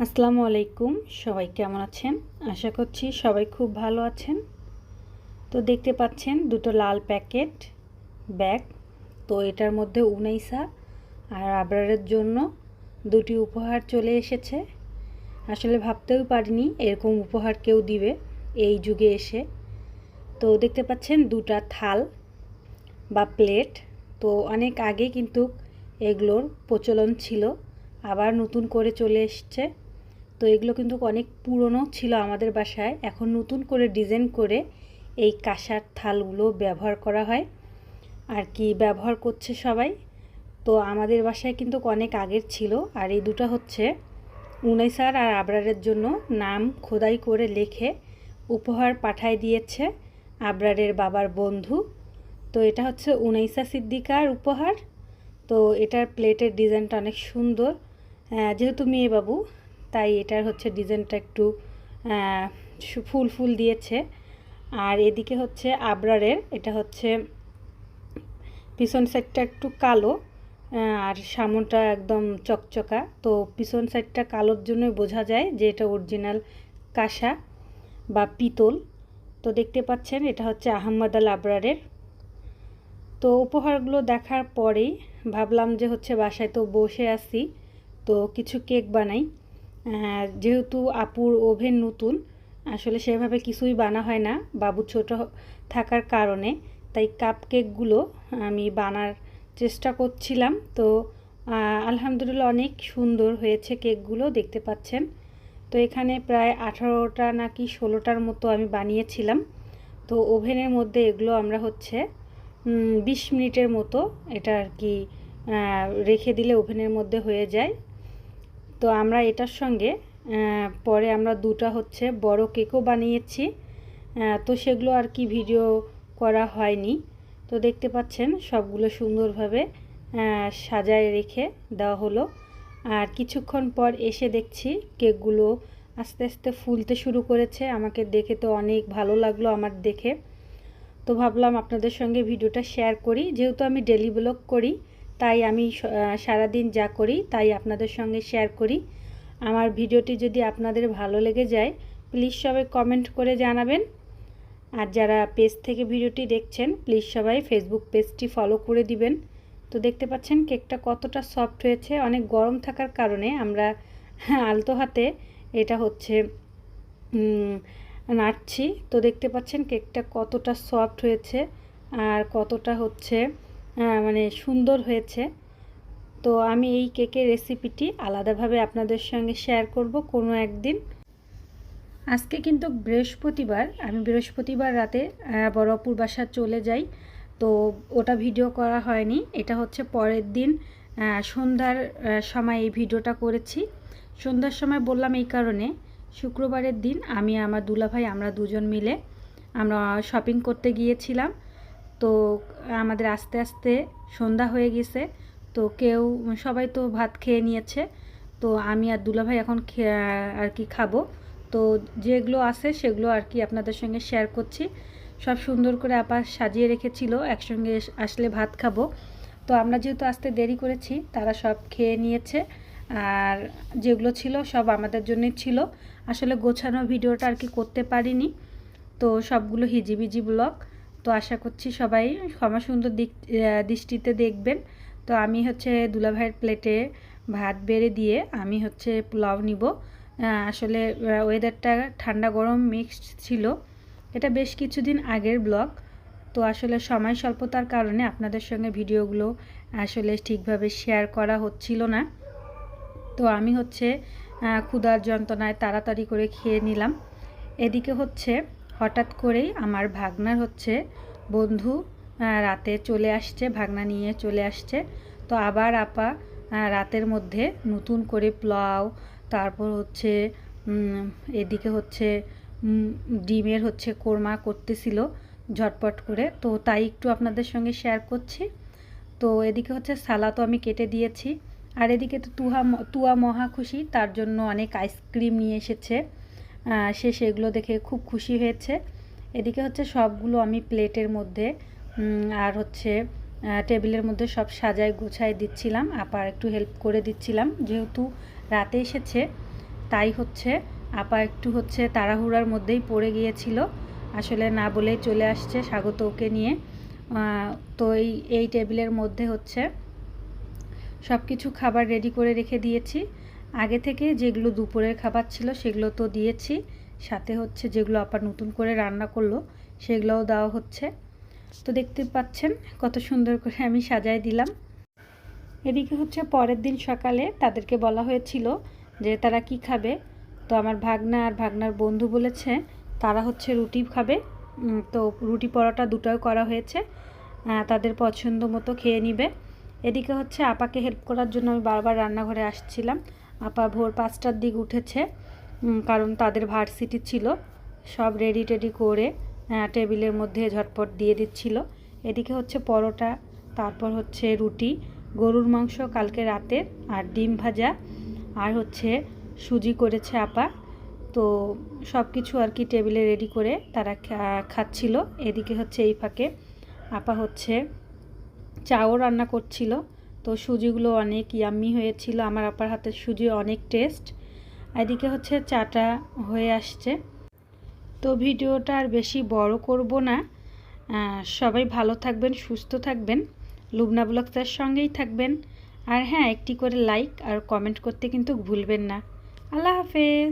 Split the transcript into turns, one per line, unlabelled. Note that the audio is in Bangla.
আসসালামু আলাইকুম। সবাই কেমন আছেন? আশা করছি সবাই খুব ভালো আছেন। তো দেখতে পাচ্ছেন দুটো লাল প্যাকেট ব্যাগ। তো এটার মধ্যে উনাইসা আর আবরারের জন্য দুটি উপহার চলে এসেছে। আসলে ভাবতেও পারিনি এরকম উপহার কেউ দিবে এই যুগে এসে। তো দেখতে পাচ্ছেন দুটা থাল বা প্লেট। তো অনেক আগে কিন্তু এগুলোর প্রচলন ছিল। আবার নতুন করে চলে এসছে। তো এগুলো কিন্তু অনেক পুরনো ছিল আমাদের বাসায়। এখন নতুন করে ডিজাইন করে এই কাঁসার থালগুলো ব্যবহার করা হয়। আর কি ব্যবহার করছে সবাই? তো আমাদের বাসায় কিন্তু অনেক আগের ছিল। আর এই দুটো হচ্ছে উনাইসার আর আবরারের জন্য নাম খোদাই করে লেখে, উপহার পাঠায় দিয়েছে আবরারের বাবার বন্ধু। তো এটা হচ্ছে উনাইসা সিদ্দিকার উপহার। তো এটার প্লেটের ডিজাইনটা অনেক সুন্দর। যেহেতু মেয়ে বাবু তাই এটার হচ্ছে ডিজাইনটা একটু ফুল ফুল দিয়েছে। আর এদিকে হচ্ছে আবরারের, এটা হচ্ছে পিছন সাইডটা একটু কালো আর সামনটা একদম চকচকা। তো পিছন সাইডটা কালোর জন্য বোঝা যায় যে এটা অরিজিনাল কাঁসা বা পিতল। তো দেখতে পাচ্ছেন, এটা হচ্ছে আহম্মদ আল আবরারের। তো উপহারগুলো দেখার পরেই ভাবলাম যে হচ্ছে বাসায় তো বসে আছি, তো কিছু কেক বানাই। যেহেতু আপুর ওভেন নতুন, আসলে সেভাবে কিছুই বানা হয় না। বাবু ছোট থাকার কারণে, তাই কাপ কেকগুলো আমি বানার চেষ্টা করছিলাম। তো আলহামদুলিল্লাহ অনেক সুন্দর হয়েছে কেকগুলো দেখতে পাচ্ছেন। তো এখানে প্রায় আঠারোটা নাকি ষোলোটার মতো আমি বানিয়েছিলাম। তো ওভেনের মধ্যে এগুলো আমরা হচ্ছে বিশ মিনিটের মতো এটা আর কি রেখে দিলে ওভেনের মধ্যে হয়ে যায়। তো আমরা এটার সঙ্গে পরে আমরা দুটা হচ্ছে বড় কেকও বানিয়েছি। তো সেগুলো আর কি ভিডিও করা হয়নি। তো দেখতে পাচ্ছেন সবগুলো সুন্দরভাবে সাজায় রেখে দেওয়া হলো। আর কিছুক্ষণ পর এসে দেখছি কেকগুলো আস্তে আস্তে ফুলতে শুরু করেছে। আমাকে দেখে তো অনেক ভালো লাগল আমার দেখে। তো ভাবলাম আপনাদের সঙ্গে ভিডিওটা শেয়ার করি। যেহেতু আমি ডেলি ব্লগ করি তাই আমি সারাদিন যা করি তাই আপনাদের সঙ্গে শেয়ার করি। আমার ভিডিওটি যদি আপনাদের ভালো লেগে যায় প্লিজ সবাই কমেন্ট করে জানাবেন। আর যারা পেজ থেকে ভিডিওটি দেখছেন প্লিজ সবাই ফেসবুক পেজটি ফলো করে দিবেন। তো দেখতে পাচ্ছেন কেকটা কতটা সফট হয়েছে, অনেক গরম থাকার কারণে আমরা আলতো হাতে এটা হচ্ছে নাড়ছি। তো দেখতে পাচ্ছেন কেকটা কতটা সফট হয়েছে আর কতটা হচ্ছে মানে সুন্দর হয়েছে। তো আমি এই কেকের রেসিপিটি আলাদাভাবে আপনাদের সঙ্গে শেয়ার করব কোনো একদিন। আজকে কিন্তু বৃহস্পতিবার, আমি বৃহস্পতিবার রাতে বড়পুর বাসা চলে যাই। তো ওটা ভিডিও করা হয়নি, এটা হচ্ছে পরের দিন সন্ধ্যার সময় এই ভিডিওটা করেছি। সন্ধ্যার সময় বললাম এই কারণে, শুক্রবারের দিন আমি, আমার দুলাভাই, আমরা দুজন মিলে, আমরা শপিং করতে গিয়েছিলাম। তো আমাদের আস্তে আস্তে সন্ধ্যা হয়ে গেছে। তো কেউ, সবাই তো ভাত খেয়ে নিয়েছে। তো আমি আর দুলাভাই এখন আর কি খাব। তো যেগুলো আছে সেগুলো আর কি আপনাদের সঙ্গে শেয়ার করছি। সব সুন্দর করে আবার সাজিয়ে রেখেছিল, একসঙ্গে আসলে ভাত খাব। তো আমরা যেহেতু আসতে দেরি করেছি, তারা সব খেয়ে নিয়েছে। আর যেগুলো ছিল সব আমাদের জন্যই ছিল। আসলে গোছানো ভিডিওটা আর কি করতে পারিনি। তো সবগুলো হিজিবিজি ব্লগ। তো আশা করছি সবাই ক্ষমা সুন্দর দিক দৃষ্টিতে দেখবেন। তো আমি হচ্ছে দুলাভাইয়ের প্লেটে ভাত বেড়ে দিয়ে আমি হচ্ছে পোলাও নিব। আসলে ওয়েদারটা ঠান্ডা গরম মিক্সড ছিল। এটা বেশ কিছুদিন আগের ব্লগ তো আসলে সময় স্বল্পতার কারণে আপনাদের সঙ্গে ভিডিওগুলো আসলে ঠিকভাবে শেয়ার করা হচ্ছিল না। তো আমি হচ্ছে ক্ষুধার যন্ত্রণায় তাড়াতাড়ি করে খেয়ে নিলাম। এদিকে হচ্ছে হঠাৎ করেই আমার ভাগনার হচ্ছে বন্ধু রাতে চলে আসছে, ভাগনা নিয়ে চলে আসছে। তো আবার আপা রাতের মধ্যে নতুন করে পোলাও, তারপর হচ্ছে এদিকে হচ্ছে ডিমের হচ্ছে কোরমা করতেছিল ঝটপট করে। তো তাই একটু আপনাদের সঙ্গে শেয়ার করছি। তো এদিকে হচ্ছে সালা তো আমি কেটে দিয়েছি। আর এদিকে তো তুহা তুয়া মহা খুশি, তার জন্য অনেক আইসক্রিম নিয়ে এসেছে। সে সেগুলো দেখে খুব খুশি হয়েছে। এদিকে হচ্ছে সবগুলো আমি প্লেটের মধ্যে আর হচ্ছে টেবিলের মধ্যে সব সাজায় গুছায় দিচ্ছিলাম। আপার একটু হেল্প করে দিচ্ছিলাম। যেহেতু রাতে এসেছে, তাই হচ্ছে আপা একটু হচ্ছে তাড়াহুড়ার মধ্যেই পড়ে গিয়েছিল। আসলে না বলেই চলে আসছে স্বাগত ওকে নিয়ে। তো এই এই টেবিলের মধ্যে হচ্ছে সব কিছু খাবার রেডি করে রেখে দিয়েছি। আগে থেকে যেগুলো দুপুরের খাবার ছিল সেগুলো তো দিয়েছি। সাথে হচ্ছে যেগুলো আবার নতুন করে রান্না করল, সেগুলোও দেওয়া হচ্ছে। তো দেখতে পাচ্ছেন কত সুন্দর করে আমি সাজাই দিলাম। এদিকে হচ্ছে পরের দিন সকালে তাদেরকে বলা হয়েছিল যে তারা কি খাবে। তো আমার ভাগনা আর ভাগনার বন্ধু বলেছে, তারা হচ্ছে রুটি খাবে। তো রুটি পরোটা দুটোই করা হয়েছে। তাদের পছন্দ মতো খেয়ে নিবে। এদিকে হচ্ছে আপাকে হেল্প করার জন্য আমি বারবার রান্নাঘরে আসছিলাম। আপা ভোর পাঁচটার দিক উঠেছে কারণ তাদের ভার্সিটি ছিল। সব রেডি টেডি করে টেবিলের মধ্যে ঝটপট দিয়ে দিচ্ছিল। এদিকে হচ্ছে পরোটা, তারপর হচ্ছে রুটি, গরুর মাংস কালকে রাতে, আর ডিম ভাজা, আর হচ্ছে সুজি করেছে আপা। তো সব কিছু আর কি টেবিলে রেডি করে তারা খাচ্ছিল। এদিকে হচ্ছে এই ফাঁকে আপা হচ্ছে চাও রান্না করছিল। তো সুজিগুলো অনেক ইয়াম্মি হয়েছিল, আমার আপার হাতের সুজি অনেক টেস্ট এদিকে হচ্ছে চাটা হয়ে আসছে। তো ভিডিওটা আর বেশি বড় করব না। সবাই ভালো থাকবেন, সুস্থ থাকবেন। লুবনা ব্লগসের সঙ্গেই থাকবেন। আর হ্যাঁ একটি করে লাইক আর কমেন্ট করতে কিন্তু ভুলবেন না। আল্লাহ হাফেজ।